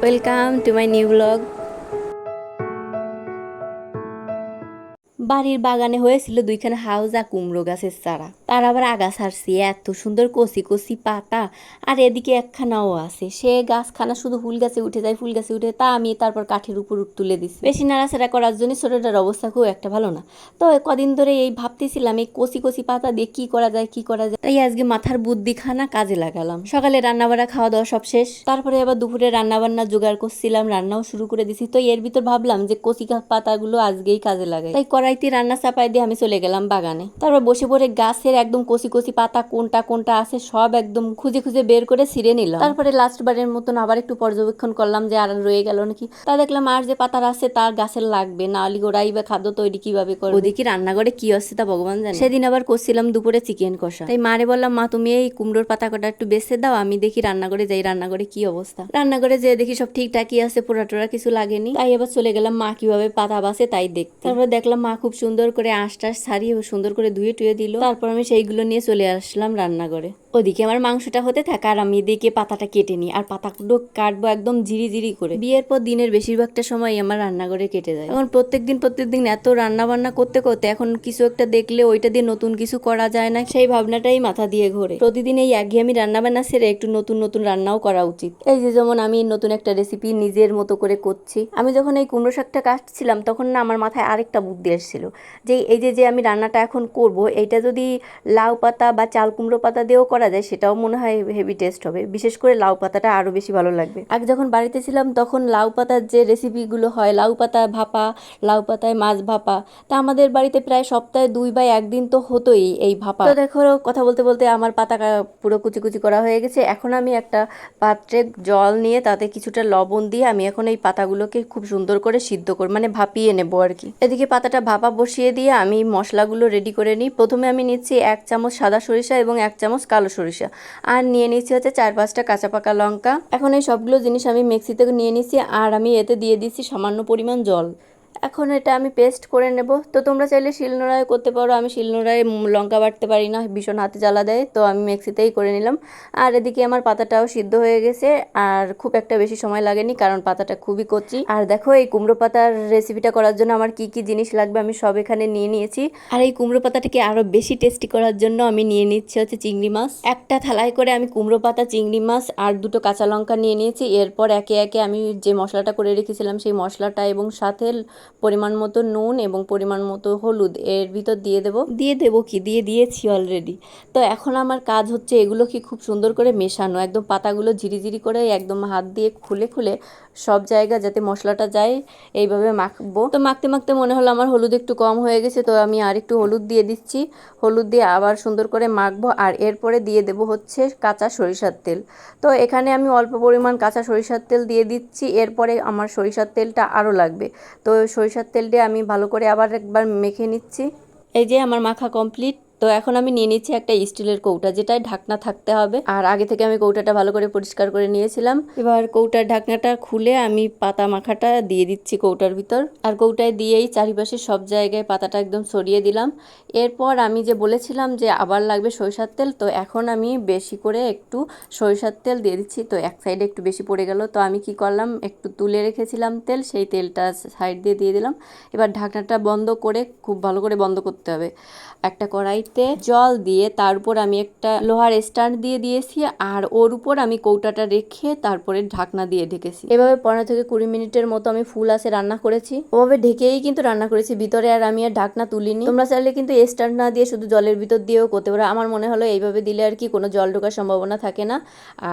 welcome to my new blog বাড়ির বাগানে হয়েছিল দুইখানে হাউজা কুমড়ো গাছের চারা। তার আবার আগা ছাড়ছি এত সুন্দর কচি কচি পাতা, আর এদিকে একখানাও আছে। সে গাছখানা শুধু ফুল গাছে উঠে যায়, ফুল গাছে উঠে তা আমি তারপর কাঠের উপর তুলে দিছি। বেশি নাড়াচাড়া করার জন্য ছোটটার অবস্থা খুব একটা ভালো না। তো কদিন ধরে এই ভাবতেছিলাম, এই কচি কচি পাতা দিয়ে কি করা যায়, কি করা যায়? তাই আজকে মাথার বুদ্ধি খানা কাজে লাগালাম। সকালে রান্না বান্না খাওয়া দাওয়া সব শেষ। তারপরে আবার দুপুরে রান্না বান্না জোগাড় করছিলাম, রান্নাও শুরু করে দিছি। তো এর ভিতর ভাবলাম যে কচি পাতাগুলো আজকেই কাজে লাগাই। তাই কড়াইতে রান্না চাপাই দিয়ে আমি চলে গেলাম বাগানে। তারপর বসে পড়ে গাছের একদম কচি কচি পাতা কোনটা কোনটা আছে সব একদম খুঁজে খুঁজে বের করে ছিঁড়ে নিলাম। তারপরে লাস্ট বারের মতন আবার একটু পর্যবেক্ষণ করলাম যে আর রয়ে গেল নাকি। তা দেখলাম আর যে পাতার আছে তার গাছের লাগবে না হলে ওরাই বা খাদ্য তৈরি কীভাবে করবে? ওদিকে রান্নাঘরে কি আসছে তা ভগবান জানে? সেদিন আবার করছিলাম দুপুরে চিকেন কষা। তাই মারে বললাম মা তুমি এই কুমড়োর পাতা কটা একটু বেছে দাও আমি দেখি রান্নাঘরে যাই রান্নাঘরে কি অবস্থা? রান্নাঘরে যে দেখি সব ঠিকঠাকই আছে পোড়া টোড়া কিছু লাগেনি। তাই এবার চলে গেলাম মা কীভাবে পাতা বাসে তাই দেখতে? তারপর দেখলাম মা খুব সুন্দর করে আঁশটা সারিয়ে সুন্দর করে ধুয়ে টুয়ে দিল। তারপর আমি সেইগুলো নিয়ে চলে আসলাম রান্নাঘরে। ওদিকে আমার মাংসটা হতে থাকে আর আমি এদিকে পাতাটা কেটে নিই। আর পাতাগুলো কাটবো একদম জিরি জিরি করে। বিয়ের পর দিনের বেশিরভাগটা সময় আমার রান্নাঘরে কেটে যায়। এখন প্রত্যেক দিন প্রত্যেক দিন এত রান্না বান্না করতে করতে এখন কিছু একটা দেখলে ওইটা দিয়ে নতুন কিছু করা যায় না। সেই ভাবনাটাই মাথা দিয়ে ঘোরে। প্রতিদিন এই একঘেয়েমি রান্না বান্না সেরে একটু নতুন নতুন রান্নাও করা উচিত। এই যে যেমন আমি নতুন একটা রেসিপি নিজের মতো করে করছি। আমি যখন এই কুমড়ো শাকটা কাটছিলাম তখন না আমার মাথায় আরেকটা বুদ্ধি এসেছিল যে এই যে যে আমি রান্নাটা এখন করব, এইটা যদি লাউ পাতা বা চাল কুমড়ো পাতা দিয়েও করা যায়, সেটাও মনে হয় হেভি টেস্ট হবে। বিশেষ করে লাউ পাতাটা আরও বেশি ভালো লাগবে। আগে যখন বাড়িতে ছিলাম, তখন লাউ পাতার যে রেসিপিগুলো হয়, লাউ পাতা ভাপা, লাউ পাতায় মাছ ভাপা, তা আমাদের বাড়িতে প্রায় সপ্তাহে দুই বা একদিন তো হতোই এই ভাপা। তো দেখো, কথা বলতে বলতে আমার পাতা পুরো কুচি কুচি করা হয়ে গেছে। এখন আমি একটা পাত্রে জল নিয়ে তাতে কিছুটা লবণ দিয়ে আমি এখন এই পাতাগুলোকে খুব সুন্দর করে সিদ্ধ করব মানে ভাপিয়ে নেব আর কি। এদিকে পাতাটা ভাপা বসিয়ে দিয়ে আমি মশলাগুলো রেডি করে নিই। প্রথমে আমি নিচ্ছি এক চামচ সাদা সরিষা এবং এক চামচ কালো সরিষা। আর নিয়ে নিচ্ছি হচ্ছে চার পাঁচটা কাঁচা পাকা লঙ্কা। এখন এই সবগুলো জিনিস আমি মিক্সিতে নিয়ে নিচ্ছি আর আমি এতে দিয়ে দিচ্ছি সামান্য পরিমাণ জল। এখন এটা আমি পেস্ট করে নেব। তো তোমরা চাইলে শিলনোড়ায় করতে পারো। আমি শিলনোড়ায় লঙ্কা বাটতে পারি না, ভীষণ হাতে জ্বালা দেয়, তো আমি মিক্সিতেই করে নিলাম। আর এদিকে আমার পাতাটাও সিদ্ধ হয়ে গেছে, আর খুব একটা বেশি সময় লাগেনি, কারণ পাতাটা খুবই কচি। আর দেখো, এই কুমড়ো পাতার রেসিপিটা করার জন্য আমার কি কি জিনিস লাগবে আমি সব এখানে নিয়ে নিয়েছি। আর এই কুমড়ো পাতাটাকে আরও বেশি টেস্টি করার জন্য আমি নিয়ে নিচ্ছি হচ্ছে চিংড়ি মাছ। একটা থালায় করে আমি কুমড়ো পাতা, চিংড়ি মাছ আর দুটো কাঁচা লঙ্কা নিয়ে নিয়েছি। এরপর একে একে আমি যে মশলাটা করে রেখেছিলাম, সেই মশলাটা এবং সাথে পরিমাণ মতো নুন এবং পরিমাণ মতো হলুদ এর ভিতর দিয়ে দেব। দিয়ে দেবো কি? দিয়ে দিয়েছি অলরেডি তো এখন আমার কাজ হচ্ছে এগুলো কি খুব সুন্দর করে মেশানো, একদম পাতাগুলো ঝিরিঝিরি করে একদম হাত দিয়ে খুলে খুলে সব জায়গা যাতে মশলাটা যায়, এইভাবে মাখবো। তো মাখতে মাখতে মনে হলো আমার হলুদ একটু কম হয়ে গেছে, তো আমি আর একটু হলুদ দিয়ে দিচ্ছি। হলুদ দিয়ে আবার সুন্দর করে মাখবো, আর এরপরে দিয়ে দেব হচ্ছে কাঁচা সরিষার তেল। তো এখানে আমি অল্প পরিমাণ কাঁচা সরিষার তেল দিয়ে দিচ্ছি, এরপরে আমার সরিষার তেলটা আরও লাগবে। তো সরিষার তেলটা আমি ভালো করে আবার একবার মেখে নিচ্ছি। এই যে আমার মাখা কমপ্লিট তো এখন আমি নিয়ে নিচ্ছি একটা স্টিলের কৌটা, যেটায় ঢাকনা থাকতে হবে। আর আগে থেকে আমি কৌটাটা ভালো করে পরিষ্কার করে নিয়েছিলাম। এবার কৌটার ঢাকনাটা খুলে আমি পাতা মাখাটা দিয়ে দিচ্ছি কৌটার ভিতর। আর কৌটায় দিয়েই চারিপাশে সব জায়গায় পাতাটা একদম সরিয়ে দিলাম। এরপর আমি যে বলেছিলাম যে আবার লাগবে সরিষার তেল, তো এখন আমি বেশি করে একটু সরিষার তেল দিয়ে দিচ্ছি। তো এক সাইডে একটু বেশি পড়ে গেল। তো আমি কি করলাম, একটু তুলে রেখেছিলাম তেল, সেই তেলটা সাইড দিয়ে দিয়ে দিলাম। এবার ঢাকনাটা বন্ধ করে খুব ভালো করে বন্ধ করতে হবে। একটা কড়াইতে জল দিয়ে তার উপর আমি একটা লোহার স্ট্যান্ড দিয়ে দিয়েছি আর ওর উপর আমি কৌটাটা রেখে তারপরে ঢাকনা দিয়ে ঢেকেছি। এভাবে পনেরো থেকে কুড়ি মিনিটের মতো আমি ফুল আসে রান্না করেছি। ওভাবে ঢেকেই কিন্তু রান্না করেছি। ভিতরে আর আমি আর ঢাকনা তুলিনি। তোমরা চাইলে কিন্তু স্ট্যান্ড না দিয়ে শুধু জলের ভিতর দিয়েও করতে পারো। আমার মনে হলো এইভাবে দিলে আর কি কোনো জল ঢোকার সম্ভাবনা থাকে না।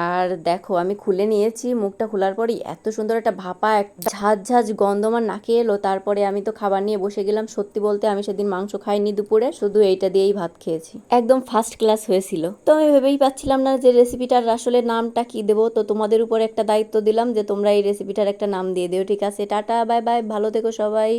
আর দেখো, আমি খুলে নিয়েছি। মুখটা খোলার পরই এত সুন্দর একটা ভাপা, একটা ঝাঁঝ ঝাঁঝ গন্ধ আমার নাকে এলো। তারপরে আমি তো খাবার নিয়ে বসে গেলাম। সত্যি বলতে আমি সেদিন মাংস খাইনি দুপুরে। শুধু এইটা দিয়েই ভাত খেয়েছি। একদম ফার্স্ট ক্লাস হয়েছিল। তো আমি ভেবেই পাচ্ছিলাম না যে রেসিপিটার আসলে নামটা কি দেবো। তো তোমাদের উপর একটা দায়িত্ব দিলাম যে তোমরা এই রেসিপিটার একটা নাম দিয়ে দিও, ঠিক আছে? টাটা বাই বাই ভালো থেকো সবাই।